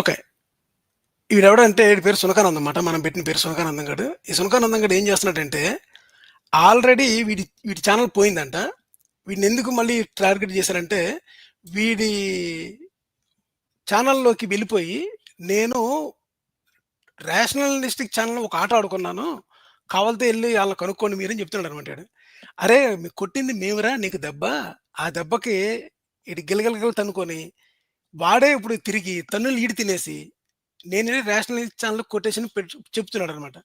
Okay. వీడెవడంటే ఈడి పేరు సునకానందం అన్నమాట మనం పెట్టిన పేరు సునకానందం గడు ఈ సునకానందం గడు ఏం చేస్తున్నాడంటే, ఆల్రెడీ వీడి వీడి ఛానల్ పోయిందంట. వీడినెందుకు మళ్ళీ టార్గెట్ చేశారంటే, వీడి ఛానల్లోకి వెళ్ళిపోయి, నేను రేషనలిస్టిక్ ఛానల్ ఒక ఆట ఆడుకున్నాను. కావాలితే వెళ్ళి వాళ్ళని కనుక్కోండి మీరని చెప్తున్నాడు అనమాట అరే! కొట్టింది మేమురా నీకు దెబ్బ. ఆ దెబ్బకి ఇటు గిలగిలగలు తనుకొని వాడే ఇప్పుడు తిరిగి తన్నులు ఈడు తినేసి, నేను రేషనల్ ఛానల్ కొటేషన్ చెప్తున్నాడు చెప్తున్నాడనమాట.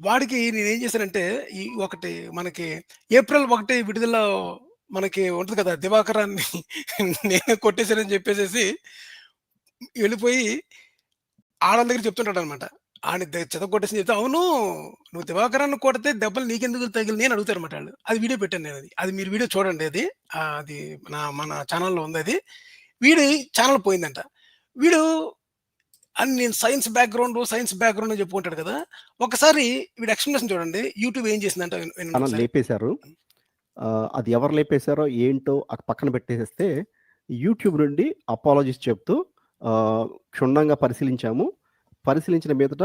వాడికి నేనేం చేశానంటే, ఈ ఒకటి మనకి ఏప్రిల్ ఒకటి విడుదల మనకి ఉంటుంది కదా! దివాకరాన్ని నేను కొట్టేశానని చెప్పేసేసి వెళ్ళిపోయి ఆళ్ళ దగ్గర చెప్తుంటాడనమాట. ఆయన ద చితకొట్టేసని చెప్తే, "అవును. నువ్వు దివాకరాన్ని కొడితే దెబ్బలు నీకెందుకు తగిలి నేను అడుగుతాను అనమాట వాళ్ళు అది వీడియో పెట్టాను నేను అది మీరు వీడియో చూడండి అది. అది నా మన ఉంది అది వీడి ఛానెల్ పోయిందంట. వీడు అని నేను సైన్స్ బ్యాక్‌గ్రౌండ్, సైన్స్ బ్యాక్‌గ్రౌండ్ అని చెప్పుకుంటాడు కదా! ఒకసారి వీడి ఎక్స్‌ప్లనేషన్ చూడండి. యూట్యూబ్ ఏం చేసిందంటే. లేపేశారు. అది ఎవరు లేపేశారో ఏంటో పక్కన పెట్టేసేస్తే, యూట్యూబ్ నుండి అపాలజీస్ చెప్తూ క్షుణ్ణంగా పరిశీలించాము. పరిశీలించిన మీదట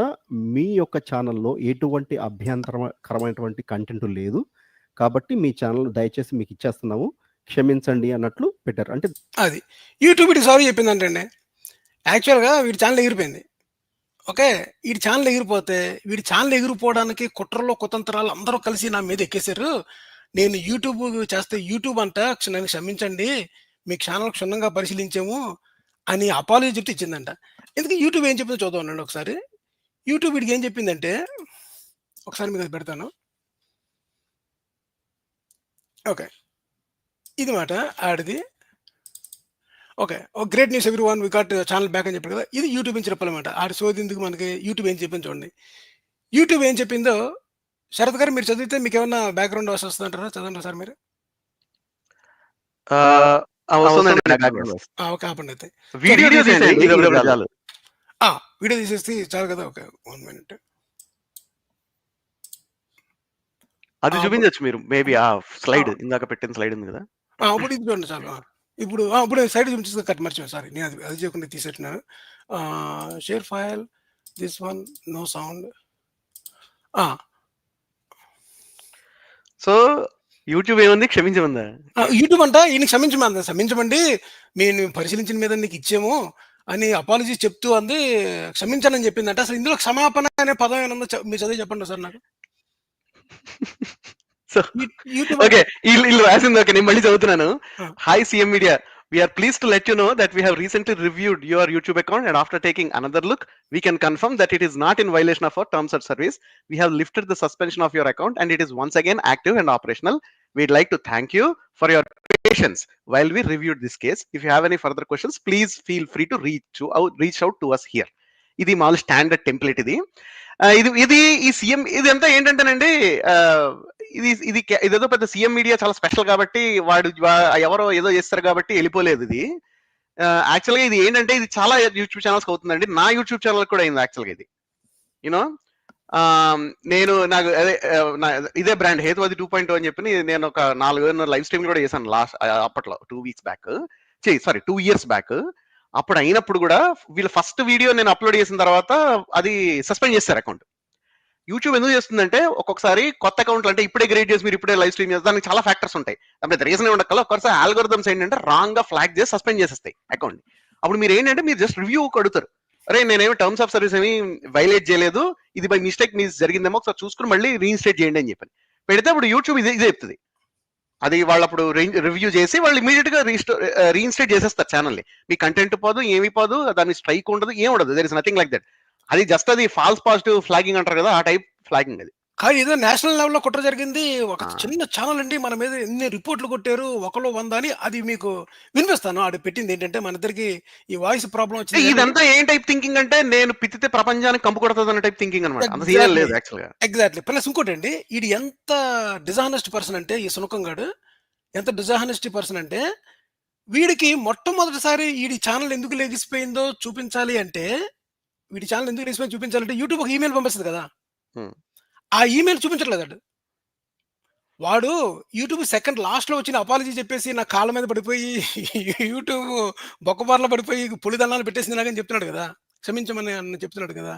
మీ యొక్క ఛానెల్‌లో ఎటువంటి అభ్యంతరకరమైనటువంటి కంటెంట్ లేదు. కాబట్టి మీ ఛానెల్ దయచేసి మీకిచ్చేస్తున్నాము. క్షమించండి అన్నట్లు పెట్టారు. అంటే అది. యూట్యూబ్ ఇటు సారీ చెప్పిందంటండి. యాక్చువల్‌గా వీడి ఛానల్ ఎగిరిపోయింది. ఓకే. వీడి ఛానల్ ఎగిరిపోతే, వీడి ఛానల్ ఎగిరిపోవడానికి కుట్రలో కుతంత్రాలు అందరూ కలిసి నా మీద ఎక్కేశారు నేను యూట్యూబ్ చేస్తే యూట్యూబ్ అంట క్ష నన్ను క్షమించండి. మీ ఛానల్ క్షుణ్ణంగా పరిశీలించాము అని అపాలజీ చెప్తే ఇచ్చిందంట. ఎందుకు యూట్యూబ్ ఏం చెప్పిందో చూద్దాం అండి ఒకసారి. యూట్యూబ్ వీడికి ఏం చెప్పిందంటే, ఒకసారి మీకు పెడతాను. ఓకే. ఇది మాట ఆడిది. Okay. Oh! Great news everyone we got channel back అని చెప్పాడు కదా! ఇది యూట్యూబ్ నుంచి చెప్పాలన్నమాట. ఆడి సోదెందుకు మనకి యూట్యూబ్ ఏం చెప్పింది చూడండి. యూట్యూబ్ ఏం చెప్పిందో శరత్ గారు మీరు చదివితే మీకేమన్నా బ్యాక్‌గ్రౌండ్ వాయిస్ వస్తదంటారా? చదవండి ఒకసారి మీరు. ఓకే. ఆపండయితే. సో వీడియో ఒకటి చాలు. ఆ! వీడియో తీసేస్తే చాలు కదా! ఓకే. 1 మినిట్. అది చూపించొచ్చు మీరు. మేబీ ఆ ఆ! స్లైడ్ ఇందాక పెట్టిన స్లైడ్ ఉంది కదా! ఆ! ఇప్పుడు ఇది చూడండి చాలు. ఆ! ఇప్పుడు ఆ! ఇప్పుడు సైడ్ చూపించేది కట్ మర్చిపోయాను సారీ. నేను అది అది చేయకుండా తీసేట్టున్నాను. Share file this one no sound. So, YouTube ఏముంది క్షమించమందా? యూట్యూబ్ అంట ఈయన్ని క్షమించమంది. క్షమించమండి. మేము పరిశీలించిన మీద నీకు ఇచ్చాము అని అపాలజీస్ చెప్తూ అంది. క్షమించానని చెప్పిందంట. అసలు ఇందులో క్షమాపణ అనే పదం ఏమైనా ఉందో చె మీరు చదివి చెప్పండి ఒకసారి నాకు. So you YouTube okay. ఈళ్ళు ఈళ్ళు రాసింది ఓకే. నేను మళ్ళీ చదువుతున్నాను. ఆ! Hi CM media. We are pleased to let you know that we have recently reviewed your YouTube account and after taking another look, we can confirm that it is not in violation of our terms and service. We have lifted the suspension of your account and it is once again active and operational. We'd like to thank you for your patience while we reviewed this case. If you have any further questions please feel free to reach out reach out to us here. ఇది మామూలు standard template ఇది. ఇది ఇది ఈ CM ఇదంతా ఏంటంటేనండి ఇది ఇది ఇదేదో పెద్ద సీఎం మీడియా చాలా స్పెషల్ కాబట్టి వాడు ఎవరో ఏదో చేస్తారు కాబట్టి వెళ్ళిపోలేదు ఇది. యాక్చువల్‌గా ఇది ఏంటంటే ఇది చాలా యూట్యూబ్ ఛానల్స్ అవుతుందండి. నా యూట్యూబ్ ఛానల్ కూడా అయింది యాక్చువల్‌గా ఇది. యూనో నేను నాకు అదే నా ఇదే బ్రాండ్ హేతువాది 2.0 అని చెప్పి నేను ఒక నాలుగు లైవ్ స్ట్రీమ్ కూడా చేశాను లాస్ట్ అప్పట్లో two weeks back. Sorry two years back. అప్పుడు అయినప్పుడు కూడా వీళ్ళు ఫస్ట్ వీడియో నేను అప్‌లోడ్ చేసిన తర్వాత అది సస్పెండ్ చేస్తారు అకౌంట్. యూట్యూబ్ ఎందుకు చేస్తుందంటే ఒక్కొక్కసారి కొత్త అకౌంట్లు అంటే ఇప్పుడే క్రియేట్ చేసి మీరు ఇప్పుడే లైవ్ స్ట్రీమ్ చేస్తే దానికి చాలా ఫ్యాక్టర్స్ ఉంటాయి. దాని రీజన్ ఉండక్కల ఒక్కొక్కసారి ఆల్గోరిథమ్స్ ఏంటంటే రాంగ్‌గా ఫ్లాగ్ చేసి సస్పెండ్ చేసేస్తాయి అకౌంట్‌ని. అప్పుడు మీరు ఏంటంటే మీరు జస్ట్ రివ్యూ అడుగుతారు. అరే నేనేమి టర్మ్స్ ఆఫ్ సర్వీస్ ఏమి వైలేట్ చేయలేదు. ఇది బై మిస్టేక్ మీ జరిగిందేమో ఒకసారి చూసుకొని మళ్ళీ రీఇన్‌స్టేట్ చేయండి అని చెప్పి పెడితే అప్పుడు యూట్యూబ్ ఇదే ఇదే చెప్తుంది అది వాళ్ళప్పుడు అప్పుడు రివ్యూ చేసి వాళ్ళు ఇమ్మీడియేట్‌గా రీస్టో రీఇన్‌స్టేట్ చేసేస్తారు ఛానెల్‌ని. మీ కంటెంట్ పోదు, ఏమి పోదు, దాని స్ట్రైక్ ఉండదు, ఏమి ఉండదు. There is nothing like that. అది జస్ట్ అది ఫాల్స్ పాజిటివ్ ఫ్లాగింగ్ అంటారు కదా! ఆ టైప్ ఫ్లాగింగ్ అది. కానీ ఏదో నేషనల్ లెవెల్‌లో కుట్ర జరిగింది. ఒక ఆ! చిన్న ఛానెల్ అండి మన మీద ఎన్ని రిపోర్ట్‌లు కొట్టారు. ఒకళ్ళు 100 అని అది మీకు వినిపిస్తాను. ఆడు పెట్టింది ఏంటంటే మన ఇద్దరికి ఈ వాయిస్ ప్రాబ్లమ్ వచ్చింది ఇదంతా ఏం టైప్ థింకింగ్ అంటే నేను పిత్తితే ప్రపంచానికి కంపు కొడతదన్న టైప్ థింకింగ్ అన్నమాట. అంత ఎగ్జాక్ట్‌లీ. లేదు యాక్చువల్‌గా. ఎగ్జాక్ట్‌లీ. ప్లస్ ఇంకోటండి ఈడు ఎంత డిజానెస్ట్ పర్సన్ అంటే ఈ సునకం గాడు ఎంత డిజానెస్ట్ పర్సన్ అంటే వీడికి మొట్టమొదటిసారి ఈడి ఛానెల్ ఎందుకు లెగిసిపోయిందో చూపించాలి అంటే వీడి ఛానెల్ ఎందుకు లెగిసిపోయిందో చూపించాలంటే యూట్యూబ్ ఒక ఈమెయిల్ పంపిస్తది కదా! హ్మ్. ఆ ఈమెయిల్ చూపించట్లేదు. వాడు యూట్యూబ్ సెకండ్ లాస్ట్‌లో వచ్చిన అపాలజీ చెప్పేసి నా కాళ్ళ మీద పడిపోయి యూట్యూబ్ బొక్కబారలో పడిపోయి పులిదన్నాలు పెట్టేసింది నాకని చెప్తున్నాడు కదా! క్షమించమని అన్న చెప్తున్నాడు కదా.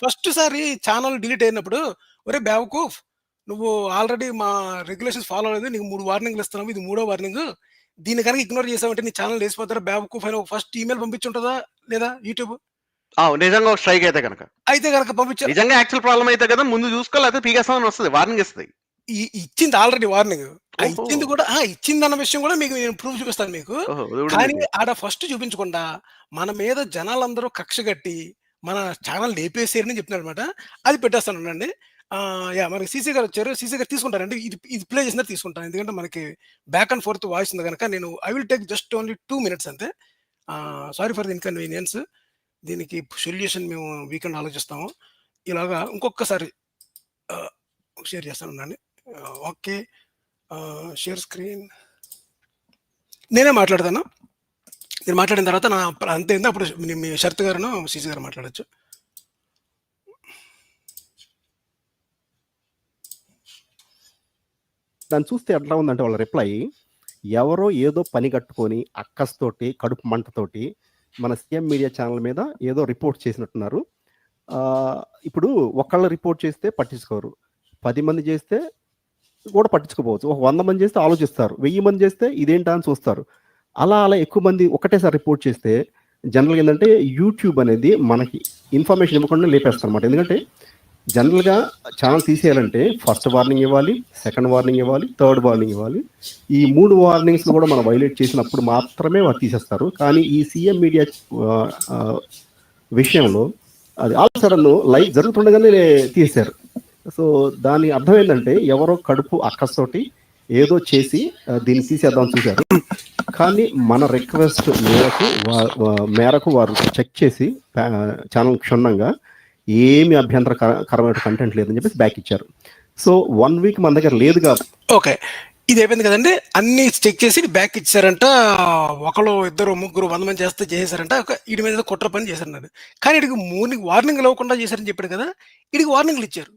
ఫస్ట్ సారి ఛానల్ డిలీట్ అయినప్పుడు ఒరే బ్యావకూఫ్ నువ్వు ఆల్రెడీ మా రెగ్యులేషన్స్ ఫాలో అవ్వలేదు నీకు మూడు వార్నింగ్లు ఇస్తున్నావు ఇది మూడో వార్నింగ్ దీన్ని కనుక ఇగ్నోర్ చేసావంటే నీ ఛానల్ వేసిపోతారా బ్యావకూఫ్ అని ఫస్ట్ ఈమెయిల్ పంపించుంటుందా లేదా యూట్యూబ్ నిజంగా ఒక స్ట్రైక్ అయితే కనుక అయితే కనుక పంపించారు. నిజంగా యాక్చువల్ ప్రాబ్లం అయితే కదా ముందు చూసుకోవాలి పీకేస్తామని వస్తుంది వార్నింగ్ ఇస్తుంది. ఈ- ఇచ్చింది ఆల్రెడీ వార్నింగ్. ఇచ్చింది కూడా ఇచ్చింది అన్న విషయం కూడా మీకు నేను ప్రూఫ్ చూపిస్తాను మీకు. కానీ. ఆడ ఫస్ట్ చూపించకుండా మన మీద జనాలందరూ కక్ష కట్టి మన ఛానల్ లేపేసారని చెప్తున్నాడు అనమాట అది పెట్టేస్తాను ఆ, యా మనకి సీసీ గారు వచ్చారు. సీసీ గారు తీసుకుంటారండి. ఇది ఇది ప్లే చేసిన తీసుకుంటాను. ఎందుకంటే మనకి బ్యాక్ అండ్ ఫోర్త్ వాయిస్ ఉంది కనుక నేను I will take just only two minutes అంతే. సారీ ఫర్ ది ఇన్కన్వీనియన్స్ దీనికి సొల్యూషన్ మేము వీకెండ్ ఆలోచిస్తాము. ఇలాగా ఇంకొకసారి షేర్ చేస్తాను ఉండండి ఓకే. Share screen. నేనే మాట్లాడతాను. నేను మాట్లాడిన తర్వాత నా అంతే అప్పుడు మీ శరత్ గారును సీసీ గారు మాట్లాడచ్చు. దాన్ని చూస్తే ఎట్లా ఉందంటే వాళ్ళ రిప్లై ఎవరో ఏదో పని కట్టుకొని అక్కస్తోటి కడుపు మంటతోటి మన సీఎం మీడియా ఛానల్ మీద ఏదో రిపోర్ట్ చేసినట్టున్నారు. ఇప్పుడు ఒకళ్ళు రిపోర్ట్ చేస్తే పట్టించుకోరు. పది మంది చేస్తే కూడా పట్టించుకోపోవచ్చు ఒక వంద మంది చేస్తే ఆలోచిస్తారు. వెయ్యి మంది చేస్తే ఇదేంటా అని చూస్తారు. అలా అలా ఎక్కువ మంది ఒకటేసారి రిపోర్ట్ చేస్తే జనరల్గా ఏంటంటే యూట్యూబ్ అనేది మనకి ఇన్ఫర్మేషన్ ఇవ్వకుండా లేపేస్తారు అనమాట ఎందుకంటే జనరల్గా ఛానల్ తీసేయాలంటే ఫస్ట్ వార్నింగ్ ఇవ్వాలి సెకండ్ వార్నింగ్ ఇవ్వాలి థర్డ్ వార్నింగ్ ఇవ్వాలి. ఈ మూడు వార్నింగ్స్ కూడా మనం వైలేట్ చేసినప్పుడు మాత్రమే వారు తీసేస్తారు. కానీ ఈ సీఎం మీడియా విషయంలో అది ఆల్ సడన్ లైవ్ జరుగుతుండగానే తీసేశారు. సో దాని అర్థం ఏంటంటే ఎవరో కడుపు అక్కస్తోటి ఏదో చేసి దీన్ని తీసేద్దాం చూశారు. కానీ మన రిక్వెస్ట్ మేరకు మేరకు వారు చెక్ చేసి ఛానల్ క్షుణ్ణంగా ఏమి అభ్యంతరకరమైన కంటెంట్ లేదని చెప్పేసి బ్యాక్ ఇచ్చారు. సో వన్ వీక్ మన దగ్గర లేదు కాబట్టి ఓకే ఇది అయిపోయింది కదండి. అన్ని చెక్ చేసి బ్యాక్ ఇచ్చారంట. ఒకళ్ళు ఇద్దరు ముగ్గురు వంద మంది చేస్తే చేశారంట ఒక వీడి మీద కుట్ర పని చేశారు కానీ వీడికి మార్నింగ్ వార్నింగ్ ఇవ్వకుండా చేశారని చెప్పాడు కదా. వీడికి వార్నింగ్లు ఇచ్చారు.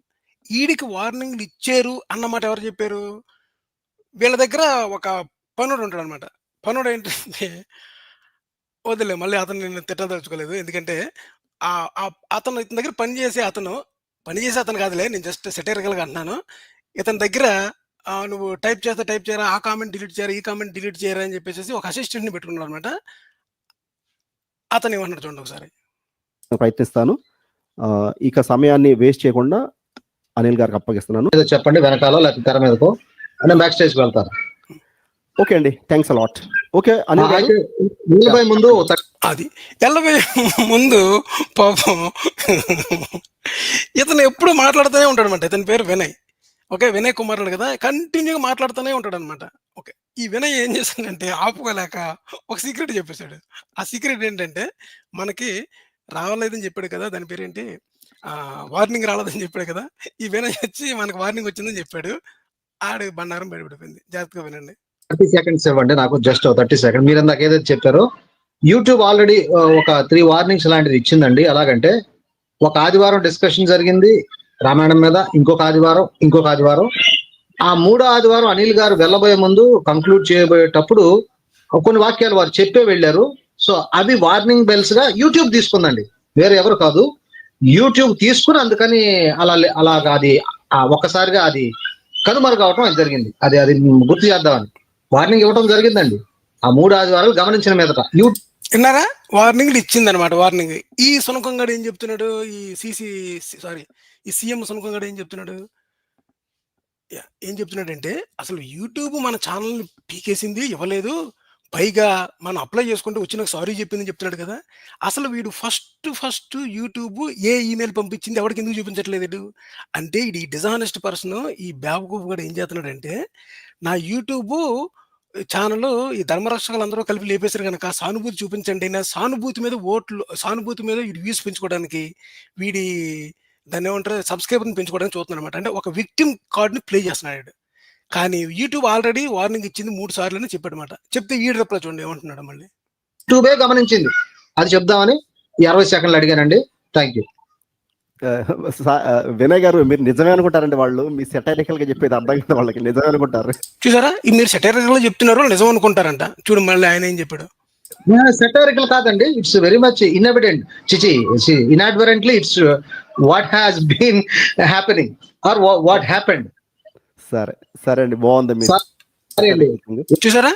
వీడికి వార్నింగ్లు ఇచ్చారు అన్నమాట ఎవరు చెప్పారు? వీళ్ళ దగ్గర ఒక పనుడు ఉంటాడు అనమాట పనుడు ఏంటంటే వదిలే మళ్ళీ అతను నేను తిట్టదలుచుకోలేదు. ఎందుకంటే అతను ఇతని దగ్గర పని చేసే అతను పని చేసే అతను కాదులే నేను జస్ట్ సెటైరికల్గా అంటున్నాను. ఇతని దగ్గర ఆ, నువ్వు టైప్ చేస్తే టైప్ చేయరా ఆ కామెంట్ డిలీట్ చేయరా ఈ కామెంట్ డిలీట్ చేయరా అని చెప్పేసి ఒక అసిస్టెంట్ని పెట్టుకున్నాడు అనమాట అతను ఏమన్నాడు చూడండి ఒకసారి. ప్రయత్నిస్తాను. ఆ, ఇక సమయాన్ని వేస్ట్ చేయకుండా అనిల్ గారికి అప్పగిస్తున్నాను. ఏదో చెప్పండి వెనకాల లేకపోతే తెర మీదకో. అంటే బ్యాక్ స్టేజ్ వెళ్తారు? ఓకే అండి thanks a lot okay Anil ముందు అది. ఎల్లబోయే ముందు పాపం. ఇతను ఎప్పుడు మాట్లాడుతూనే ఉంటాడు అనమాట ఇతని పేరు వినయ్. ఓకే వినయ్ కుమారుడు కదా. కంటిన్యూగా మాట్లాడుతూనే ఉంటాడు అనమాట ఓకే ఈ వినయ్ ఏం చేశాడంటే ఆపుకోలేక ఒక సీక్రెట్ చెప్పేశాడు. ఆ సీక్రెట్ ఏంటంటే మనకి రావలేదని చెప్పాడు కదా. దాని పేరేంటి? వార్నింగ్ రాలేదని చెప్పాడు కదా. ఈ వినయ్ వచ్చి మనకు వార్నింగ్ వచ్చిందని చెప్పాడు. ఆడు బండారం బయటపడిపోయింది. జాగ్రత్తగా వినండి. థర్టీ సెకండ్స్ ఇవ్వండి. నాకు జస్ట్ థర్టీ సెకండ్ మీరు ఇందాక ఏదైతే చెప్పారో. యూట్యూబ్ ఆల్రెడీ ఒక త్రీ వార్నింగ్స్ లాంటిది ఇచ్చిందండి. ఎలాగంటే ఒక ఆదివారం డిస్కషన్ జరిగింది రామాయణం మీద ఇంకొక ఆదివారం ఇంకొక ఆదివారం. ఆ మూడో ఆదివారం అనిల్ గారు వెళ్ళబోయే ముందు కంక్లూడ్ చేయబోయేటప్పుడు కొన్ని వాక్యాలు వారు చెప్పే వెళ్ళారు. సో అవి వార్నింగ్ బెల్స్గా యూట్యూబ్ తీసుకుందండి. వేరే ఎవరు కాదు. యూట్యూబ్ తీసుకుని అందుకని అలా అలాగా అది ఒక్కసారిగా అది కనుమరుగవటం అది జరిగింది. అది అది గుర్తు చేద్దామని. వార్నింగ్ ఇవ్వడం జరిగిందండి. ఆ మూడు ఆదివారాలు గమనించిన మీదట. యూ విన్నారా వార్నింగ్ ఇచ్చిందనమాట వార్నింగ్. ఈ సునకంగాడు ఏం చెప్తున్నాడు? ఈ సిసి సారీ ఈ సీఎం సునకంగాడు ఏం చెప్తున్నాడు? యా, ఏం చెప్తున్నాడంటే అసలు యూట్యూబ్ మన ఛానల్ని పీకేసింది ఇవ్వలేదు. పైగా మనం అప్లై చేసుకుంటే వచ్చిన సారీ చెప్పిందని చెప్తున్నాడు కదా. అసలు వీడు ఫస్ట్ ఫస్ట్ యూట్యూబ్ ఏ ఈమెయిల్ పంపించింది ఎవరికి ఎందుకు చూపించట్లేదు అంటే ఈ డిజానెస్ట్ పర్సన్ ఈ బ్యాబకూపు కూడా ఏం చేస్తున్నాడంటే నా యూట్యూబ్ ఛానల్ ఈ ధర్మరక్షకులు అందరూ కలిపి లేపేశారు కనుక సానుభూతి చూపించండి నా సానుభూతి మీద ఓట్లు సానుభూతి మీద వీడి వ్యూస్ పెంచుకోవడానికి వీడి దాన్ని ఏమంటారు సబ్స్క్రైబర్ని పెంచుకోవడానికి చూస్తున్నాడు అనమాట అంటే ఒక విక్టిమ్ కార్డ్ని ప్లే చేస్తున్నాడు కానీ యూట్యూబ్ ఆల్రెడీ వార్నింగ్ ఇచ్చింది మూడు సార్లు అని చెప్పాడు చెప్తే ఈడు రిప్లై చూడండి ఏమంటున్నాడు మళ్ళీ. యూట్యూబే గమనించింది. అది చెప్దామని ఈ అరవై సెకండ్లు అడిగానండి. థ్యాంక్ యూ వినయ్ గారు మీరు నిజమే అనుకుంటారండి వాళ్ళు. మీ సెటైరికల్గా చెప్పేది అర్థం కాదు వాళ్ళకి నిజమే అనుకుంటారు. చూసారా? ఇది మీరు సెటైరికల్ చెప్తున్నారు నిజం అనుకుంటారంట. చూడు మళ్ళీ ఆయన ఏం చెప్పాడు. సెటరికల్ కాదండి. ఇట్స్ వెరీ మచ్ ఇన్ఎవిడెంట్ చిచి inadvertently it's what has been happening or what happened సరే సరే అండి. బాగుంది మీరు సరే అండి. చూసారా?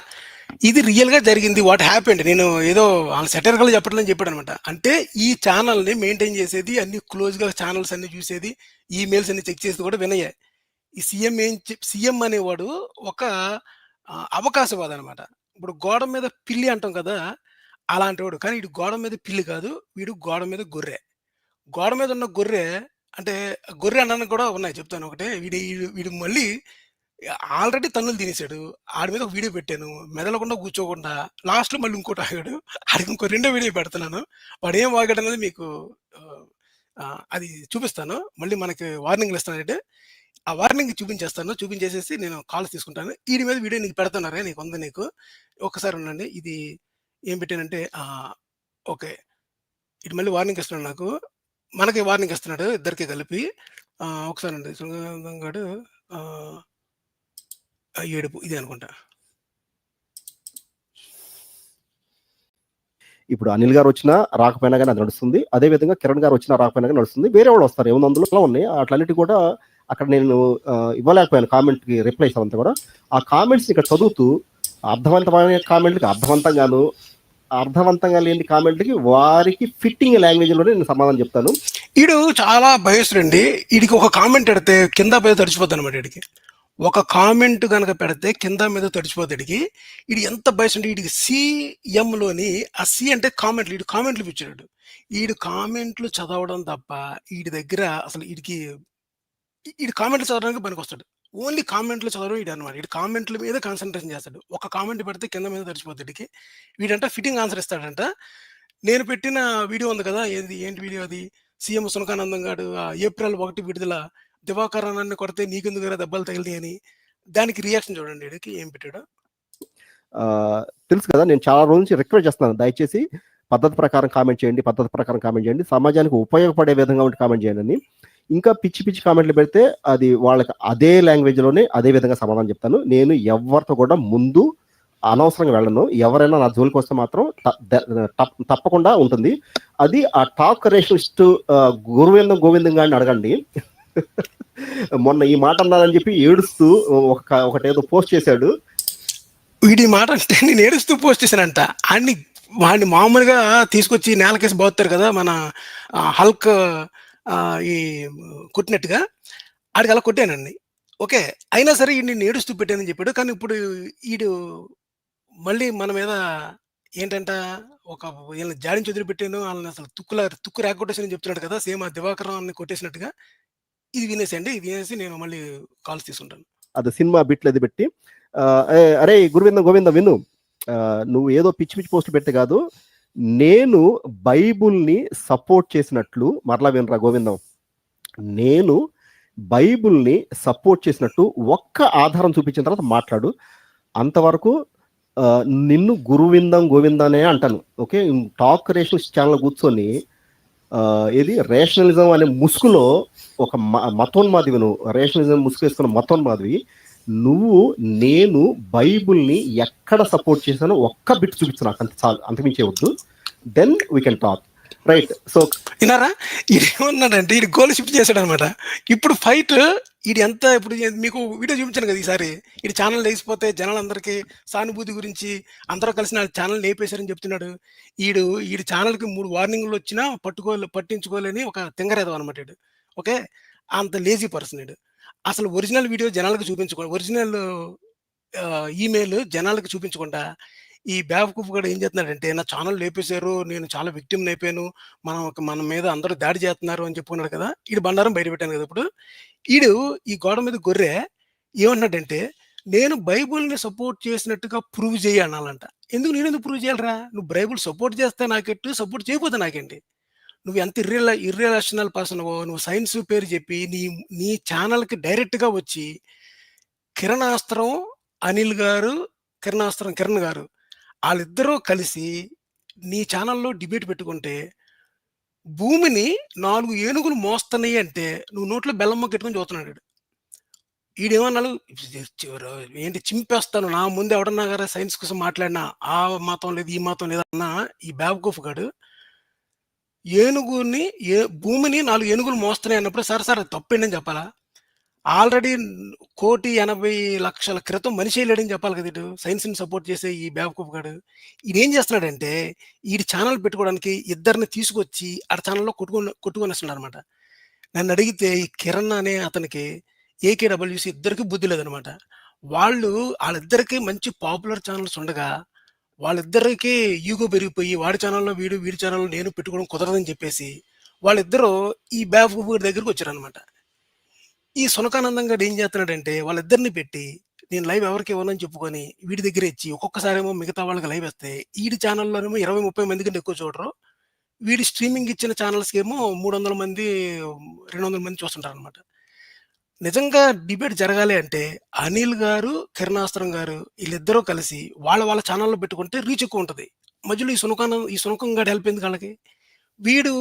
ఇది రియల్గా జరిగింది. వాట్ హ్యాపెండ్ నేను ఏదో వాళ్ళు సెటర్గా చెప్పట్లని చెప్పాడు అనమాట అంటే ఈ ఛానల్ని మెయింటైన్ చేసేది అన్ని క్లోజ్గా ఛానల్స్ అన్ని చూసేది ఈమెయిల్స్ అన్ని చెక్ చేసేది కూడా వినయే. ఈ సీఎం ఏం సీఎం అనేవాడు ఒక అవకాశవాద అనమాట ఇప్పుడు గోడ మీద పిల్లి అంటాం కదా అలాంటి వాడు కానీ వీడు గోడ మీద పిల్లి కాదు వీడు గోడ మీద గొర్రె. గోడ మీద ఉన్న గొర్రె అంటే గొర్రె అన్నానికి కూడా ఉన్నాయి చెప్తాను ఒకటే. వీడి వీడు మళ్ళీ ఆల్రెడీ తన్నులు తినేసాడు. ఆడి మీద ఒక వీడియో పెట్టాను. మెదలకుండా కూర్చోకుండా లాస్ట్లో మళ్ళీ ఇంకోటి ఆగాడు. ఆడికి ఇంకో రెండో వీడియో పెడుతున్నాను. వాడు ఏం వాగాడు అనేది మీకు అది చూపిస్తాను. మళ్ళీ మనకి వార్నింగ్లు ఇస్తానంటే ఆ వార్నింగ్ చూపించేస్తాను. చూపించేసేసి నేను కాల్స్ తీసుకుంటాను. వీడి మీద వీడియో నీకు పెడుతున్నారే నీకు ఉంది నీకు. ఒక్కసారి ఉండండి. ఇది ఏం పెట్టానంటే ఓకే. ఇటు మళ్ళీ వార్నింగ్ ఇస్తున్నాడు నాకు. మనకి వార్నింగ్ ఇస్తున్నాడు ఇద్దరికి కలిపి. ఒకసారి అండి సుగంధంగాడు ఏడుపు ఇది అనుకుంటా. ఇప్పుడు అనిల్ గారు వచ్చినా రాకపోయినా కానీ అది నడుస్తుంది. అదే విధంగా కిరణ్ గారు వచ్చినా రాకపోయినా కానీ నడుస్తుంది. వేరే వాళ్ళు వస్తారు. ఏముంది అందులో? అలా ఉన్నాయి. అట్లన్నిటి కూడా అక్కడ నేను ఇవ్వలేకపోయాను కామెంట్కి రిప్లై ఇస్తామంతా కూడా. ఆ కామెంట్స్ ఇక్కడ చదువుతూ అర్థవంతమైన కామెంట్లకి అర్థవంతంగాను అర్థవంతంగా లేని కామెంట్లకి వారికి ఫిట్టింగ్ లాంగ్వేజ్లోనే నేను సమాధానం చెప్తాను. ఈడు చాలా భయస్తుడండి వీడికి ఒక కామెంట్ పెడితే కింద మీద తడిచిపోద్ది అనమాట వీడికి ఒక కామెంట్ కనుక పెడితే కింద మీద తడిచిపోతాడికి ఇది ఎంత భయస్తుంటే వీడికి సీఎంలోని ఆ సి అంటే కామెంట్లు వీడు కామెంట్లు పిచ్చాడు. వీడు కామెంట్లు చదవడం తప్ప వీడి దగ్గర అసలు వీడికి వీడి కామెంట్లు చదవడానికి పనికి వస్తాడు ఓన్లీ కామెంట్లు చదవడం వీడు అనమాట వీడు కామెంట్ల మీద కాన్సన్ట్రేషన్ చేస్తాడు. ఒక కామెంట్ పెడితే కింద మీద తడిచిపోతాడికి వీడంట ఫిట్టింగ్ ఆన్సర్ ఇస్తాడంట. నేను పెట్టిన వీడియో ఉంది కదా ఏంది ఏంటి వీడియో అది? సీఎం సునకానందం గారు ఏప్రిల్ ఒకటి విడుదల దివాకరణాన్ని కొడితే నీకెందుకు దెబ్బలు తగిలినాయి అని దానికి రియాక్షన్ చూడండి వీడికి ఏం పెట్టాడు. తెలుసు కదా నేను చాలా రోజు నుంచి రిక్వెస్ట్ చేస్తున్నాను. దయచేసి పద్ధతి ప్రకారం కామెంట్ చేయండి పద్ధతి ప్రకారం కామెంట్ చేయండి. సమాజానికి ఉపయోగపడే విధంగా ఉంటే కామెంట్ చేయండి అని. ఇంకా పిచ్చి పిచ్చి కామెంట్లు పెడితే అది వాళ్ళకి అదే లాంగ్వేజ్లోనే అదే విధంగా సమాధానం చెప్తాను. నేను ఎవరితో కూడా ముందు అనవసరంగా వెళ్ళను. ఎవరైనా నా జోలికి వస్తే మాత్రం త- తప్- తప్పకుండా ఉంటుంది. అది ఆ టాక్ రేషనిస్ట్ గురువేందం గోవిందం గారిని అడగండి. మొన్న ఈ మాట అన్నారని చెప్పి ఏడుస్తూ ఒక ఒకటేదో పోస్ట్ చేశాడు. వీడి మాట అంటే నేను ఏడుస్తూ పోస్ట్ చేశానంట. అన్ని వాడిని మామూలుగా తీసుకొచ్చి నేలకేసి బాగుతారు కదా మన హల్క్ ఈ కొట్టినట్టుగా ఆడికి అలా కొట్టానండి. ఓకే అయినా సరే నేను ఏడుస్తూ పెట్టానని చెప్పాడు. కానీ ఇప్పుడు వీడు మళ్ళీ మన మీద ఏంటంట ఒక వీళ్ళని జాడించి వదిలిపెట్టాను వాళ్ళని అసలు తుక్కుల తుక్కు రాకొట్టేసి చెప్తున్నాడు కదా సేమ్ ఆ దివాకరాన్ని కొట్టేసినట్టుగా ఇది వినేసండి ఇది వినేసి నేను మళ్ళీ కాల్స్ తీసుకుంటాను. అది సినిమా బిట్లు అది పెట్టి. అరే గురువింద గోవింద విను. నువ్వు ఏదో పిచ్చి పిచ్చి పోస్ట్ పెట్టి కాదు. నేను బైబుల్ని సపోర్ట్ చేసినట్లు మరలా వినరా గోవిందం? నేను బైబుల్ని సపోర్ట్ చేసినట్టు ఒక్క ఆధారం చూపించిన తర్వాత మాట్లాడు. అంతవరకు నిన్ను గురువిందం గోవిందనే అంటాను. ఓకే? టాక్ రేషన్ ఛానల్ కూర్చొని ఇది రేషనలిజం అనే ముసుగులో ఒక మ- మతోన్మాదివి నువ్వు రేషనలిజం ముసుగు వేసుకున్న మతోన్మాదివి నువ్వు నేను బైబుల్ని ఎక్కడ సపోర్ట్ చేశానో ఒక్క బిట్ చూపించు నాకు అంత చాలు అంతమించే వద్దు then we can talk right so విన్నారా? ఇది ఏమన్నాడంటే ఇది గోల్ షిఫ్ట్ చేశాడు అనమాట ఇప్పుడు ఫైట్ ఇది ఎంత ఇప్పుడు మీకు వీడియో చూపించాను కదా ఈసారి. ఇది ఛానల్ లేచిపోతే జనాలందరికీ సానుభూతి గురించి అందరూ కలిసి నా ఛానల్ లేపేశారని చెప్తున్నాడు. ఈడు ఈడు ఛానల్కి మూడు వార్నింగ్లు వచ్చినా పట్టుకోలే పట్టించుకోలేని ఒక తింగరేదం అనమాట ఈడు. ఓకే? అంత లేజీ పర్సన్ ఈడు. అసలు ఒరిజినల్ వీడియో జనాలకు చూపించుకో ఒరిజినల్ ఈమెయిల్ జనాలకు చూపించకుండా ఈ బేవకూఫ్ కూడా ఏం చేస్తున్నాడంటే నా ఛానల్ లేపేశారు నేను చాలా విక్టిమ్ అయిపోయాను మనం మన మీద అందరూ దాడి చేస్తున్నారు అని చెప్పుకున్నాడు కదా ఈడు బండారం బయట పెట్టాను కదా ఇప్పుడు. ఈడు ఈ గోడ మీద గొర్రె ఏమన్నాడంటే నేను బైబుల్ని సపోర్ట్ చేసినట్టుగా ప్రూవ్ చేయి అనాలంట ఎందుకు నేను ఎందుకు ప్రూవ్ చేయాలరా? నువ్వు బైబుల్ సపోర్ట్ చేస్తే నాకెట్టు సపోర్ట్ చేయకపోతే నాకేంటి? నువ్వు ఎంత ఇర్రియల ఇర్రియలక్షనల్ పర్సన్ నువ్వు సైన్స్ పేరు చెప్పి నీ నీ ఛానల్కి డైరెక్ట్గా వచ్చి కిరణాస్త్రం అనిల్ గారు కిరణాస్త్రం కిరణ్ గారు వాళ్ళిద్దరూ కలిసి నీ ఛానల్లో డిబేట్ పెట్టుకుంటే భూమిని నాలుగు ఏనుగులు మోస్తున్నాయి అంటే నువ్వు నోట్లో బెల్లం మొక్క చూస్తున్నాడు ఈడేమన్నాడు? ఏంటి చింపేస్తాను? నా ముందు ఎవడన్నా గారా సైన్స్ కోసం మాట్లాడినా? ఆ మతం లేదు ఈ మతం లేదన్నా ఈ బ్యాబ్గోఫ్ గాడు ఏనుగుని ఏ భూమిని నాలుగు ఏనుగులు మోస్తున్నాయి అన్నప్పుడు సరే సరే తప్పేంటని చెప్పాలా? ఆల్రెడీ కోటి ఎనభై లక్షల క్రితం మనిషి లేడని చెప్పాలి కదా ఇటు. సైన్స్ని సపోర్ట్ చేసే ఈ బ్యాబ్కూప్ గాడు. ఈయన చేస్తున్నాడంటే ఈ ఛానల్ పెట్టుకోవడానికి ఇద్దరిని తీసుకొచ్చి ఆ ఛానల్లో కొట్టుకొని కొట్టుకొని వస్తున్నాడు అనమాట నన్ను అడిగితే ఈ కిరణ్ అనే అతనికి ఏకేడబ్ల్యూసి ఇద్దరికి బుద్ధి లేదనమాట వాళ్ళు వాళ్ళిద్దరికి మంచి పాపులర్ ఛానల్స్ ఉండగా వాళ్ళిద్దరికి ఈగో పెరిగిపోయి వాడి ఛానల్లో వీడు వీడి ఛానల్లో నేను పెట్టుకోవడం కుదరదని చెప్పేసి వాళ్ళిద్దరూ ఈ బ్యాబ్కూప్ గారి దగ్గరికి వచ్చారనమాట ఈ సునకానందం గారు ఏం చేస్తున్నాడంటే వాళ్ళిద్దరిని పెట్టి నేను లైవ్ ఎవరికి ఇవ్వనని చెప్పుకొని వీడి దగ్గర ఇచ్చి ఒక్కొక్కసారేమో మిగతా వాళ్ళకి లైవ్ వేస్తే వీడి ఛానల్లోనేమో ఇరవై ముప్పై మంది కంటే ఎక్కువ చూడరు. వీడి స్ట్రీమింగ్ ఇచ్చిన ఛానల్స్కి ఏమో మూడు వందల మంది రెండు వందల మంది చూస్తుంటారు అనమాట నిజంగా డిబేట్ జరగాలి అంటే అనిల్ గారు కిరణాస్త్రం గారు వీళ్ళిద్దరూ కలిసి వాళ్ళ వాళ్ళ ఛానల్లో పెట్టుకుంటే రీచ్ ఎక్కువ ఉంటుంది. మధ్యలో ఈ సునకానంద ఈ సునకం గారు హెల్ప్ అయింది వాళ్ళకి. వీడు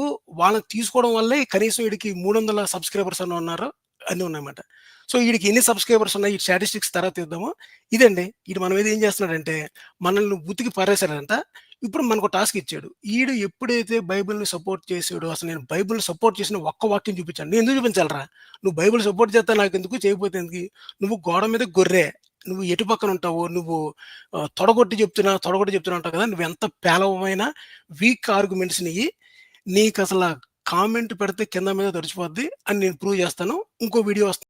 వాళ్ళని తీసుకోవడం వల్లే కనీసం వీడికి మూడు వందల సబ్స్క్రైబర్స్ అని ఉన్నారు అన్నీ ఉన్నాయన్నమాట. సో వీడికి ఎన్ని సబ్స్క్రైబర్స్ ఉన్నాయి ఈ స్టాటిస్టిక్స్ తర్వాత ఇద్దాము. ఇదండి ఇది మనం ఏది ఏం చేస్తున్నాడంటే మనల్ని ఉతికి పారేశాడంట. ఇప్పుడు మనకు టాస్క్ ఇచ్చాడు. ఈడు ఎప్పుడైతే బైబిల్ని సపోర్ట్ చేసాడో అసలు నేను బైబిల్ సపోర్ట్ చేసిన ఒక్క వాక్యం చూపించాను. నేను ఎందుకు చూపించాలరా? నువ్వు బైబిల్ సపోర్ట్ చేస్తా నాకు ఎందుకు చేయకపోతే ఎందుకు? నువ్వు గోడ మీద గొర్రె నువ్వు ఎటు పక్కన ఉంటావు నువ్వు తొడగొట్టి చెప్తున్నా తొడగొట్టి చెప్తున్నా ఉంటావు కదా నువ్వు ఎంత పేలవమైన వీక్ ఆర్గ్యుమెంట్స్ని నీకు అసలు కామెంట్ పెడితే కింద మీద తడిచిపోద్ది అని నేను ప్రూవ్ చేస్తాను. ఇంకో వీడియో వస్తుంది